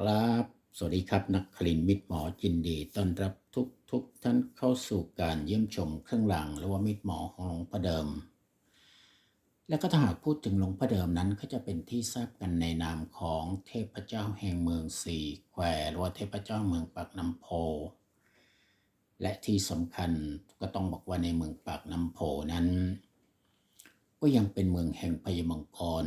ครับ สวัสดีครับนักคลินมิตรหมอจินดีต้อนรับทุกทุกท่านเข้าสู่การเยี่ยมชมเครื่องรางหรือว่ามิตรหมอของหลวงพ่อเดิม และก็ถ้าหากพูดถึงหลวงพ่อเดิมนั้นก็จะเป็นที่ทราบกันในนามของเทพเจ้าแห่งเมืองสี่แควหรือว่าเทพเจ้าเมืองปากน้ำโพ และที่สำคัญก็ต้องบอกว่าในเมืองปากน้ำโพนั้น ก็ยังเป็นเมืองแห่งพยมังกร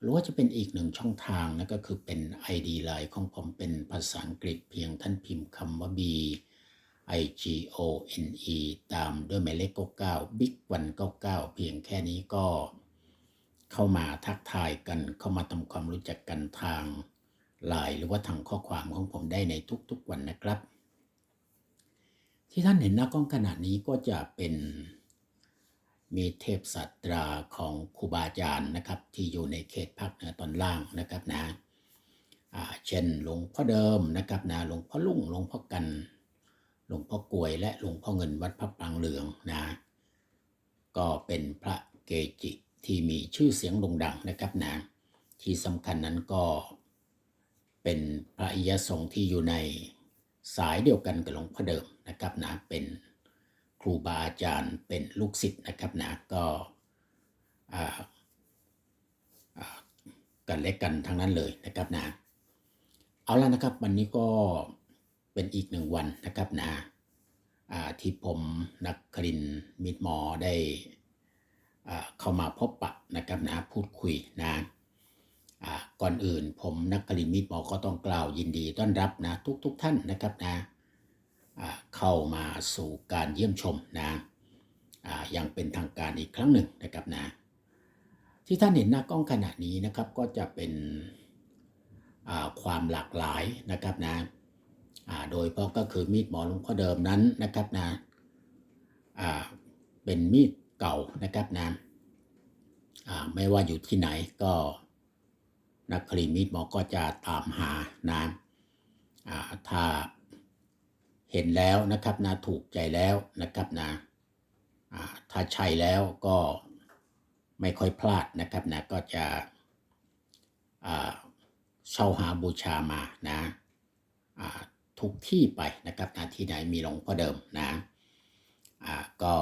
หรือว่าจะเป็นอีกหนึ่งช่องทางนั่นก็คือเป็น ID Line ของผมเป็นภาษาอังกฤษเพียงท่านพิมพ์คำว่า B I G O N E ตามด้วยหมายเลข99 Big 199 เพียงแค่นี้ก็เข้ามาทักทายกันเข้ามาทำความรู้จักกันทางไลน์หรือว่าทางข้อความของผมได้ในทุกๆวันนะครับ ที่ท่านเห็นหน้ากล้องขณะนี้ก็จะเป็น มีเทพสัตราของครูบาอาจารย์นะครับ ที่อยู่ในเขตภาคเหนือตอนล่างนะครับนะเช่นหลวงพ่อเดิมนะครับนะหลวงพ่อลุ่งหลวงพ่อกัน หลวงพ่อกลวยและหลวงพ่อเงินวัดพระปางเหลืองนะก็เป็นพระเกจิที่มีชื่อเสียงโด่งดังนะครับนะที่สำคัญนั้นก็เป็นพระอิยสงฆ์ที่อยู่ในสายเดียวกันกับหลวงพ่อเดิมนะครับนะเป็น ครูบาอาจารย์เป็นลูกศิษย์นะครับนะก็อ่ากันเล็กกันทั้งนั้นเลยนะครับนะเอาละนะครับวันนี้ก็เป็นอีกหนึ่งวันนะครับนะอ่าที่ผมนักครินมิตรหมอได้อ่าเข้ามาพบปะนะครับนะพูดคุยนะอ่าก่อนอื่นผมนักครินมิตรหมอก็ต้องกล่าวยินดีต้อนรับนะทุกๆทท่านนะครับนะ เข้ามาสู่การเยี่ยมชมนะอย่างเป็นทางการอีกครั้งหนึ่งนะครับนะที่ท่านเห็นหน้ากล้องขณะนี้นะครับก็จะเป็นความหลากหลายนะครับนะโดยเพราะก็คือมีดหมอหลวงพ่อเดิมนั้นนะครับนะเป็นมีดเก่านะครับนะไม่ว่าอยู่ที่ไหนก็นักคลีมีดหมอก็จะตามหานะถ้า เห็นแล้วนะครับนะถูกใจแล้วนะครับนะอ่าถ้าใช่แล้วก็ไม่ค่อยพลาดนะครับนะก็จะเช่าหาบูชามานะทุกที่ไปนะครับนะที่ไหนมีหลวงพ่อเดิมนะก็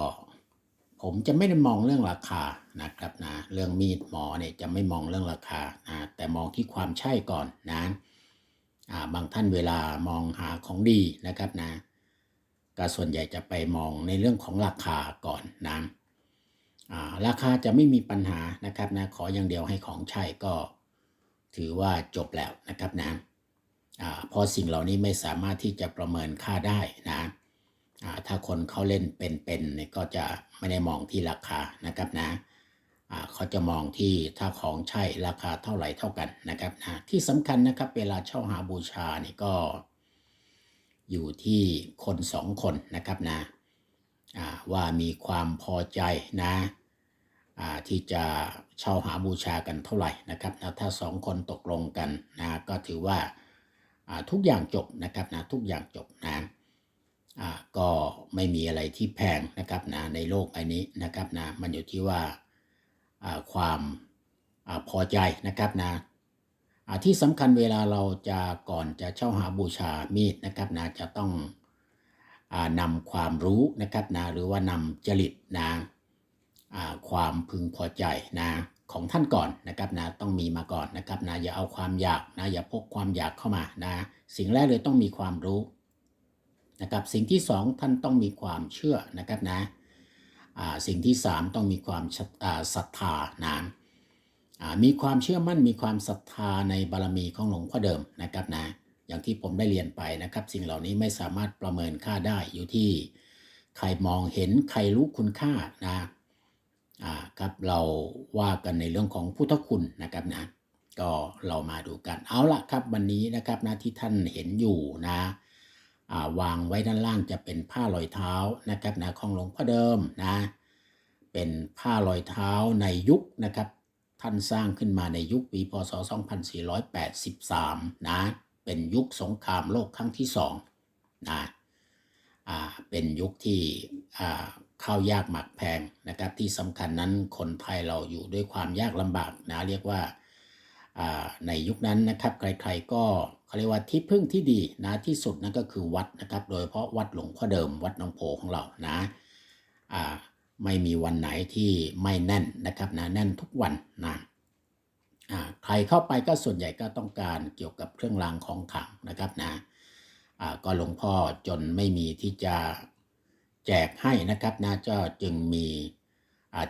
ผมจะไม่ได้มองเรื่องราคานะครับนะเรื่องมีดหมอเนี่ยจะไม่มองเรื่องราคานะแต่มองที่ความใช่ก่อนนะ บางท่านเวลามองหาของดีนะครับนะก็ส่วนใหญ่จะไปมองในเรื่องของราคาก่อนนะราคาจะไม่มีปัญหานะครับนะขออย่างเดียวให้ของใช่ก็ถือว่าจบแล้วนะครับนะพราะสิ่งเหล่านี้ไม่สามารถที่จะประเมินค่าได้นะถ้าคนเขาเล่นเป็นๆเนี่ยก็จะไม่ได้มองที่ราคานะครับนะ เขาจะมองที่ถ้าของใช่ราคาเท่าไหร่เท่ากันนะครับนะที่สำคัญนะครับเวลาเช่าหาบูชานี่ก็ อยู่ที่คนสองคนนะครับนะว่ามีความพอใจนะที่จะเช่าหาบูชากันเท่าไหร่นะครับนะถ้าสองคนตกลงกันนะก็ถือว่าทุกอย่างจบนะครับนะทุกอย่างจบนะก็ไม่มีอะไรที่แพงนะครับนะในโลกใบนี้นะครับนะมันอยู่ที่ว่า ความอพอใจนะครับนะที่สำคัญเวลาเราจะก่อนจะเช่าหาบูชามีดนะครับนะจะต้องอนำความรู้นะครับนะหรือว่านำจริตนะความพึงพอใจนะของท่านก่อนนะครับนะต้องมีมาก่อนนะครับนะอย่าเอาความอยากนะอย่าพกความอยากเข้ามานะสิ่งแรกเลยต้องมีความรู้นะครับสิ่งที่สองท่านต้องมีความเชื่อนะครับนะ สิ่งที่3ต้องมีความศรัทอ่าศรัทธานะอ่ามีความเชื่อมั่นมีความศรัทธาในบารมีของหลวงพ่อเดิมนะครับนะอย่างที่ผมได้เรียนไปนะครับ สิ่งเหล่านี้ไม่สามารถประเมินค่าได้อยู่ที่ใครมองเห็นใครรู้คุณค่านะอ่าครับเราว่ากันในเรื่องของพุทธคุณนะครับนะก็เรามาดูกันเอาละครับวันนี้นะครับนะที่ท่านเห็นอยู่นะ วางไว้ด้านล่างจะเป็นผ้าลอยเท้านะครับนะของหลวงพ่อเดิมนะเป็นผ้าลอยเท้าในยุคนะครับท่านสร้างขึ้นมาในยุคปีพศ 2483 นะเป็นยุคสงครามโลกครั้งที่สองนะอ่าเป็นยุคที่อ่าข้าวยากหมักแพงนะครับที่สำคัญนั้นคนไทยเราอยู่ด้วยความยากลำบากนะเรียกว่า ในยุคนั้นนะครับใครๆก็เขาเรียกว่าที่พึ่งที่ดีนะที่สุดนั่นก็คือวัดนะครับ โดยเฉพาะวัดหลวงพ่อเดิมวัดหนองโพของเรานะไม่มีวันไหนที่ไม่แน่นนะครับนะแน่นทุกวันนะใครเข้าไปก็ส่วนใหญ่ก็ต้องการเกี่ยวกับเครื่องรางของขลังนะครับนะก็หลวงพ่อจนไม่มีที่จะแจกให้นะครับนะก็จึงมี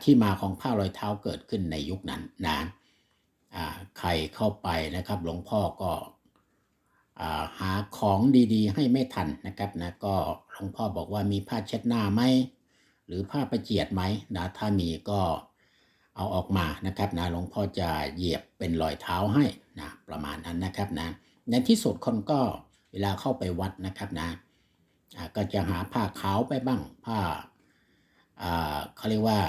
ที่มาของผ้ารอยเท้าเกิดขึ้นในยุคนั้นนะ ใครเข้าไปนะครับ หลวงพ่อก็าหาของดีๆ ให้ไม่ทันนะครับนะก็หลวงพ่อบอกว่ามีผ้าเช็ดหน้าไหมหรือผ้าประเจียดไหมนะถ้ามีก็เอาออกมานะครับนะหลวงพ่อจะเหยียบเป็นรอยเท้าให้นะประมาณนั้นนะครับนะในที่สุดคนก็เวลาเข้าไปวัดนะครับนะก็จะหาผ้าขาวไปบ้างผ้าเขาเรียกว่า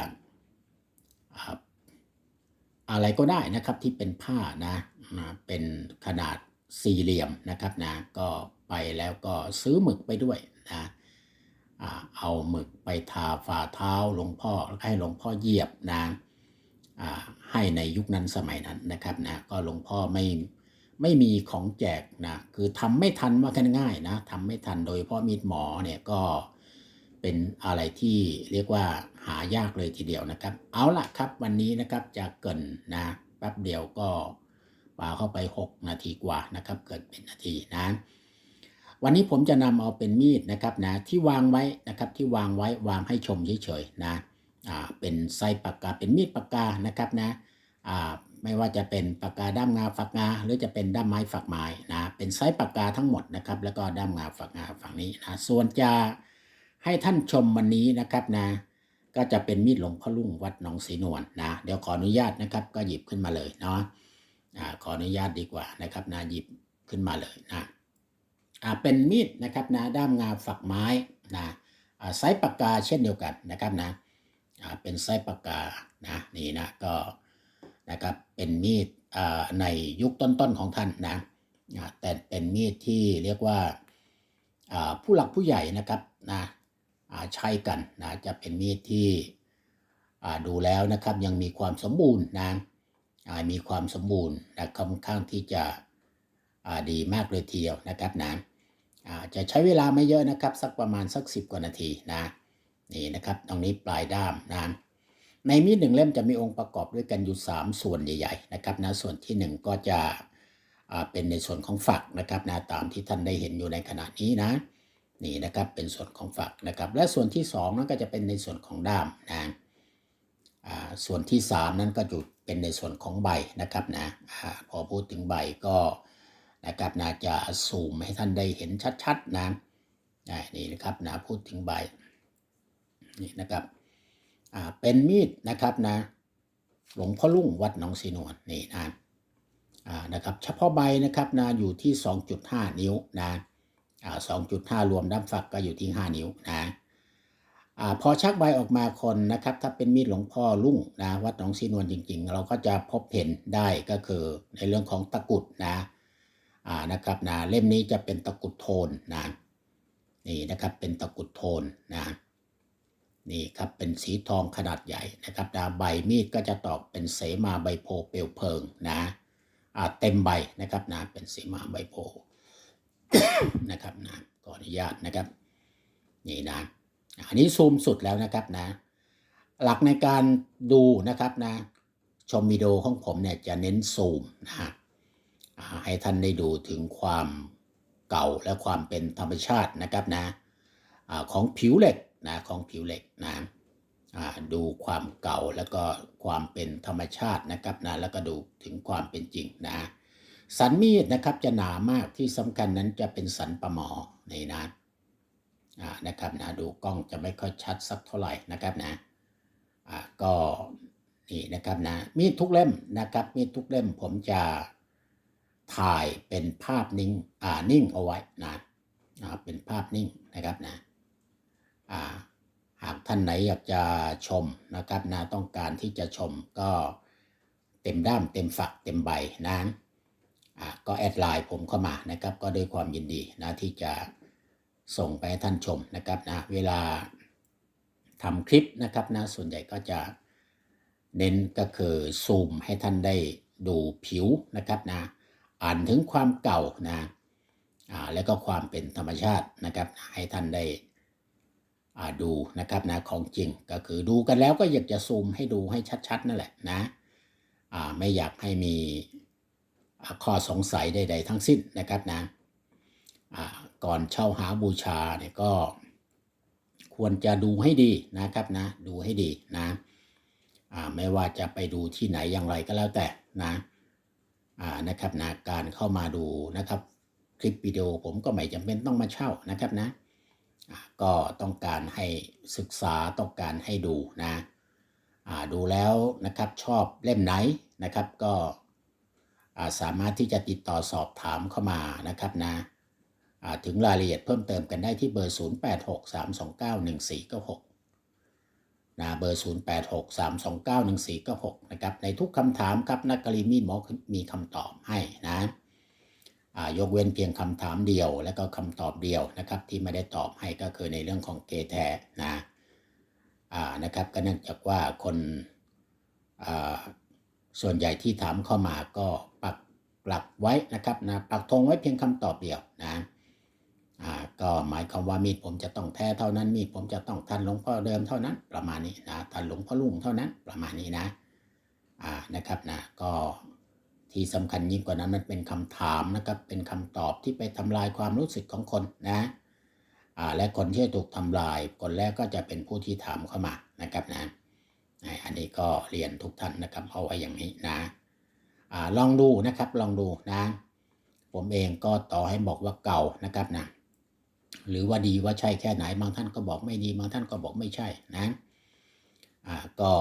อะไรก็ได้นะครับที่เป็นผ้านะนะเป็นขนาดสี่เหลี่ยมนะครับนะก็ไปแล้วก็ซื้อหมึกไปด้วยนะเอาหมึกไปทาฝ่าเท้าหลวงพ่อให้หลวงพ่อเหยียบนะให้ในยุคนั้นสมัยนั้นนะครับนะก็หลวงพ่อไม่ไม่มีของแจกนะคือทำไม่ทันว่ากันง่ายนะทำไม่ทันโดยเฉพาะมีดหมอเนี่ยก็ เป็นอะไรที่เรียกว่าหายากเลยทีเดียวนะครับ เอาละครับวันนี้นะครับจะเกินนะแป๊บเดียวก็ปาเข้าไป 6 นาทีกว่านะครับเกิดเป็นนาทีนะวันนี้ผมจะนำเอาเป็นมีดนะครับนะที่วางไว้นะครับที่วางไว้วางให้ชมเฉยๆนะอ่าเป็นไส้ปากกาเป็นมีดปากกานะครับนะอ่าไม่ว่าจะเป็นปากกาด้ามงาฝักงาหรือจะเป็นด้ามไม้ฝักไม้นะเป็นไส้ปากกาทั้งหมดนะครับ แล้วก็ด้ามงาฝักงาฝั่งนี้นะส่วนจะ ให้ท่านชมวันนี้นะครับนะ ก็จะเป็นมีดหลวงพ่อลุ่งวัดหนองศรีนวลนะ เดี๋ยวขออนุญาตนะครับ ก็หยิบขึ้นมาเลยเนาะขออนุญาตดีกว่านะครับนะหยิบขึ้นมาเลยนะอ่าเป็นมีดนะครับนะด้ามงาฝักไม้นะอ่าไซส์ปากกาเช่นเดียวกันนะครับนะอ่าเป็นไส้ปากกานะนี่นะก็นะครับเป็นมีดอ่าในยุคต้นๆของท่านนะแต่เป็นมีดที่เรียกว่าผู้หลักผู้ใหญ่นะครับนะ ใช้กันนะจะเป็นมีดที่ดูแล้วนะครับยังมีความสมบูรณ์นะมีความสมบูรณ์นะค่อนข้างที่จะดีมากเลยทีเดียวนะครับนะจะใช้เวลาไม่เยอะนะครับ สักประมาณสัก 10 กว่านาทีนะนี่นะครับตรงนี้ปลายด้ามนะในมีดหนึ่งเล่มจะมีองค์ประกอบด้วยกันอยู่ 3 ส่วนใหญ่ ๆ นะครับนะส่วนที่ 1 ก็จะเป็นในส่วนของฝักนะครับนะตามที่ท่านได้เห็นอยู่ในขณะนี้นะ นี่นะครับเป็นส่วนของฝักนะครับ และส่วนที่2นั้นก็จะเป็นในส่วนของด้ามนะส่วนที่ 3 นั้นก็จะเป็นในส่วนของใบนะครับนะพอพูดถึงใบก็นะครับนะจะซูมให้ท่านได้เห็นชัดๆนะนี่นะครับนะพูดถึงใบนี่นะครับเป็นมีดนะครับนะหลวงพ่อลุ่งวัดหนองสีนวลนี่นะนะครับเฉพาะใบนะครับนะอยู่ที่ 2.5 นิ้วนะ อ่า2.5รวมด้ามฝักก็อยู่ที่5นิ้วนะอ่าพอชักใบออกมาคนนะครับ ถ้าเป็นมีดหลวงพ่อลุ่งนะวัดหนองสีนวลจริง ๆ เราก็จะพบเห็นได้ก็คือในเรื่องของตะกุดนะอ่านะครับนะเล่มนี้จะเป็นตะกุดโทนนะนี่นะครับเป็นตะกุดโทนนะนี่ครับเป็นสีทองขนาดใหญ่นะครับนะใบมีดก็จะตอกเป็นเสมาใบโพเปลวเพลิงนะอ่าเต็มใบนะครับนะเป็นเสมาใบโพ นะครับนะขออนุญาตนะครับนี่นะอันนี้ซูมสุดแล้วนะครับนะ หลักในการดูนะครับนะ ชมวิดีโอของผมเนี่ยจะเน้นซูมนะฮะให้ท่านได้ดูถึงความเก่าและความเป็นธรรมชาตินะครับนะอาของผิวเหล็กนะของผิวเหล็กนะดูความเก่าแล้วก็ความเป็นธรรมชาตินะครับนะแล้วก็ดูถึงความเป็นจริงนะ สันมีดนะครับจะหนามากที่สำคัญนั้นจะเป็นสันประหมอในนะนะครับนะดูกล้องจะไม่ค่อยชัดสักเท่าไหร่นะครับนะอ่าก็นี่นะครับนะมีดทุกเล่มนะครับ มีดทุกเล่มผมจะถ่ายเป็นภาพนิ่งอ่านิ่งเอาไว้นะนะเป็นภาพนิ่งนะครับนะอ่าหากท่านไหนอยากจะชมนะครับนะต้องการที่จะชมก็เต็มด้ามเต็มฝักเต็มใบนะ ก็แอดไลน์ผมเข้ามานะครับ ก็ด้วยความยินดีนะที่จะส่งไปให้ท่านชมนะครับนะเวลาทำคลิปนะครับนะส่วนใหญ่ก็จะเน้นก็คือซูมให้ท่านได้ดูผิวนะครับนะอ่านถึงความเก่านะอ่าแล้วก็ความเป็นธรรมชาตินะครับ ให้ท่านได้อ่าดูนะครับนะของจริงก็คือดูกันแล้วก็อยากจะซูมให้ดูให้ชัดๆนั่นแหละนะอ่าไม่อยากให้มี ข้อสงสัยใด ๆ ทั้งสิ้นนะครับนะก่อนเช่าหาบูชาเนี่ยก็ควรจะดูให้ดีนะครับนะ ดูให้ดีนะไม่ว่าจะไปดูที่ไหนอย่างไรก็แล้วแต่นะนะครับนะการเข้ามาดูนะครับ คลิปวิดีโอผมก็ไม่จำเป็นต้องมาเช่านะครับนะก็ต้องการให้ศึกษาต้องการให้ดูนะดูแล้วนะครับชอบเล่มไหนนะครับก็ สามารถที่จะติดต่อสอบถามเข้ามานะครับนะถึงรายละเอียดเพิ่มเติมกันได้ที่เบอร์ 0863291496นะเบอร์ 0863291496นะครับในทุกคำถามครับนักกรีมีหมอมีคำตอบให้นะอ่ายกเว้นเพียงคำถามเดียวแล้วก็คำตอบเดียวนะครับที่ไม่ได้ตอบให้ก็คือในเรื่องของเกแท้นะนะครับก็เนื่องจากว่าคนอ ส่วนใหญ่ที่ถามเข้ามาก็ปักหลักไว้นะครับนะปักธงไว้เพียงคำตอบเดียวนะอ่าก็หมายความว่ามีดผมจะต้องแท้เท่านั้น มีดผมจะต้องทันหลวงพ่อเดิมเท่านั้น ประมาณนี้นะทันหลวงพ่อลุงเท่านั้นประมาณนี้นะอ่านะครับนะก็ที่สำคัญยิ่งกว่านั้นมันเป็นคำถามนะครับเป็นคำตอบที่ไปทำลายความรู้สึกของคนนะอ่าและคนที่ถูกทำลายคนแรกก็จะเป็นผู้ที่ถามเข้ามานะครับนะ อันนี้ก็เรียนทุกท่านนะครับเอาไว้อย่างนี้นะอ่าลองดูนะครับลองดูนะ ผมเองก็ต่อให้บอกว่าเก่านะครับนะหรือว่าดีว่าใช่แค่ไหนบางท่านก็บอกไม่ดีบางท่านก็บอกไม่ใช่นะอ่าก็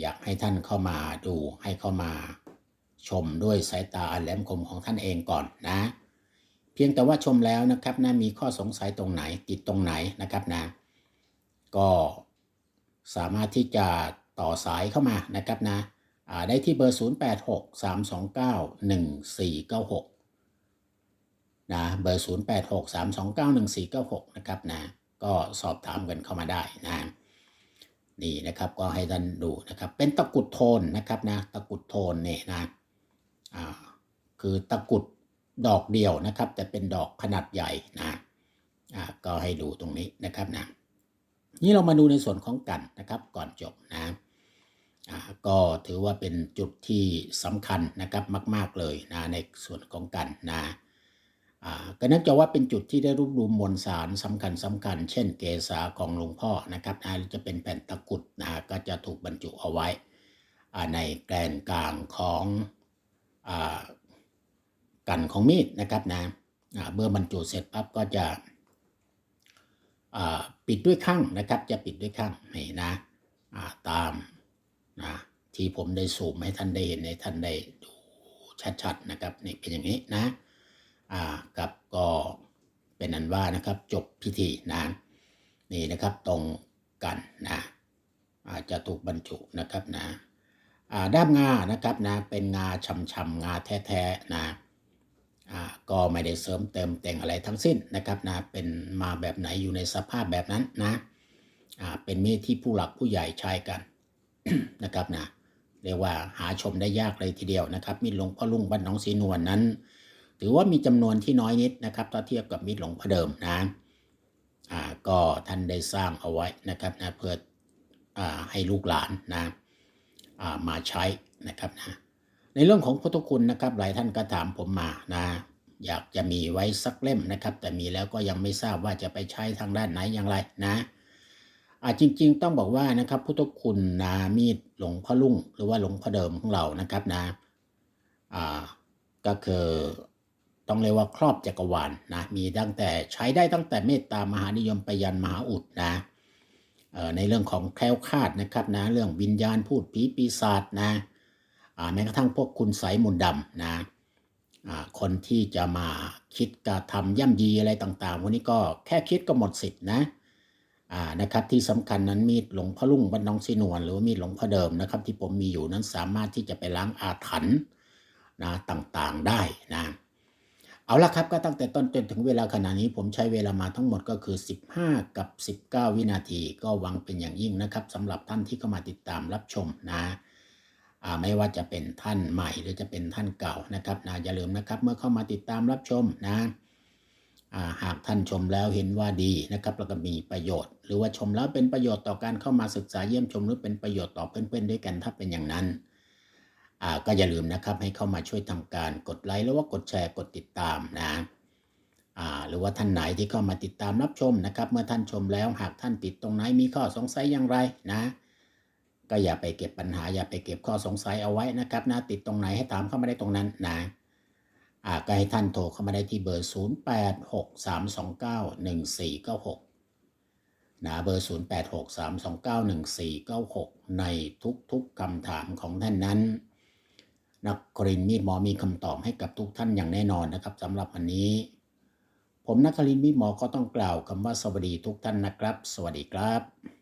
อยากให้ท่านเข้ามาดูให้เข้ามาชมด้วยสายตาอันแหลมคมของท่านเองก่อนนะ เพียงแต่ว่าชมแล้วนะครับนะมีข้อสงสัยตรงไหนติดตรงไหนนะครับนะ ก็ สามารถที่จะต่อสายเข้ามานะครับนะได้ที่เบอร์ 0863291496นะเบอร์ 0863291496 นะครับนะก็สอบถามกันเข้ามาได้นะนี่นะครับก็ให้ท่านดูนะครับเป็นตะกุดโทนนะครับนะตะกุดโทนเนี่ยนะอ่าคือตะกุดดอกเดียวนะครับแต่เป็นดอกขนาดใหญ่นะอ่าก็ให้ดูตรงนี้นะครับนะ นี่เรามาดูในส่วนของกันนะครับก่อนจบนะก็ถือว่าเป็นจุดที่สำคัญนะครับมาก ๆเลยนะในส่วนของกันนะอ่าก็นื่องจากว่าเป็นจุดที่ได้รวบรวมมวลสารสำคัญสำคัญ เช่นเกษาของหลวงพ่อนะครับนะจะเป็นแผ่นตะกุดนะก็จะถูกบรรจุเอาไว้ในแกนกลางของอกันของมีดนะครับนะเมื่อบรรจุเสร็จปั๊บก็จะ ปิดด้วยข้างนะครับ จะปิดด้วยข้างนี่นะาตามนะที่ผมได้สูมให้ท่านได้เห็นให้ท่านได้ดูชัดๆนะครับนี่เป็นอย่างนี้นะกับก็เป็นอันว่านะครับจบพิธีนะนี่นะครับตรงกันนะอาจจะถูกบรรจุนะครับนะด้ามงานะครับนะเป็นงาช่ำๆงาแท้ๆนะ ก็ไม่ได้เสริมเติมแต่งอะไรทั้งสิ้นนะครับนะเป็นมาแบบไหนอยู่ในสภาพแบบนั้นนะเป็นมีดที่ผู้หลักผู้ใหญ่ใช้กันนะครับนะเรียกว่าหาชมได้ยากเลยทีเดียวนะครับมีดหลวงพ่อลุงบ้านหนองสีนวลนั้น ถือว่ามีจำนวนที่น้อยนิดนะครับถ้าเทียบกับมิตรหลวงพ่อเดิมนะอ่าก็ท่านได้สร้างเอาไว้นะครับนะเพื่ออ่าให้ลูกหลานนะอ่ามาใช้นะครับนะ ในเรื่องของพุทธคุณนะครับหลายท่านก็ถามผมมานะอยากจะมีไว้สักเล่มนะครับ แต่มีแล้วก็ยังไม่ทราบว่าจะไปใช้ทางด้านไหนอย่างไรนะอ่าจริง ๆ ต้องบอกว่านะครับพุทธคุณนะมีดหลวงพ่อลุ่ง หรือว่าหลวงพ่อเดิมของเรานะครับนะอ่าก็คือต้องเรียกว่าครอบจักรวาลนะมีตั้งแต่ใช้ได้ตั้งแต่เมตตามหานิยมไปยันมหาอุดนะในเรื่องของแคล้วคาดนะครับนะเรื่องวิญญาณพูดผีปีศาจนะ แม้กระทั่งพวกคุณไสยมนต์ดำนะคนที่จะมาคิดกระทำย่ำยีอะไรต่างๆวันนี้ก็แค่คิดก็หมดสิทธินะนะครับที่สำคัญนั้นมีดหลวงพ่อลุ่งวัดหน้องสีนวลหรือว่ามีดหลวงพ่อเดิมนะครับ ที่ผมมีอยู่นั้นสามารถที่จะไปล้างอาถรรพ์นะต่างๆได้นะเอาละครับก็ตั้งแต่ต้นจนถึงเวลาขณะนี้ผมใช้เวลามาทั้งหมดก็คือ 15 กับ 19 วินาที ก็หวังเป็นอย่างยิ่งนะครับสำหรับท่านที่เข้ามาติดตามรับชมนะ ไม่ว่าจะเป็นท่านใหม่หรือจะเป็นท่านเก่านะครับนะอย่าลืมนะครับเมื่อเข้ามาติดตามรับชมนะหากท่านชมแล้วเห็นว่าดีนะครับแล้วก็มีประโยชน์ หรือว่าชมแล้วเป็นประโยชน์ต่อการเข้ามาศึกษาเยี่ยมชม หรือเป็นประโยชน์ต่อเพื่อนๆด้วยกันถ้าเป็นอย่างนั้นก็อย่าลืมนะครับให้เข้ามาช่วยทำการกดไลค์หรือว่ากดแชร์กดติดตามนะหรือว่าท่านไหนที่เข้ามาติดตามรับชมนะครับ เมื่อท่านชมแล้วหากท่านติดตรงไหนมีข้อสงสัยอย่างไรนะ ก็อย่าไปเก็บปัญหา อย่าไปเก็บข้อสงสัยเอาไว้นะครับนะติดตรงไหนให้ถามเข้ามาได้ตรงนั้นนะอ่าก็ให้ท่านโทรเข้ามาได้ที่เบอร์ 0863291496นะเบอร์ 0863291496 ในทุกๆคำถามของท่านนั้น นักกรินมีดหมอมีคำตอบให้กับทุกท่านอย่างแน่นอนนะครับสำหรับวันนี้ ผมนักกรินมีดหมอก็ต้องกล่าวคำว่าสวัสดีทุกท่านนะครับ สวัสดีครับ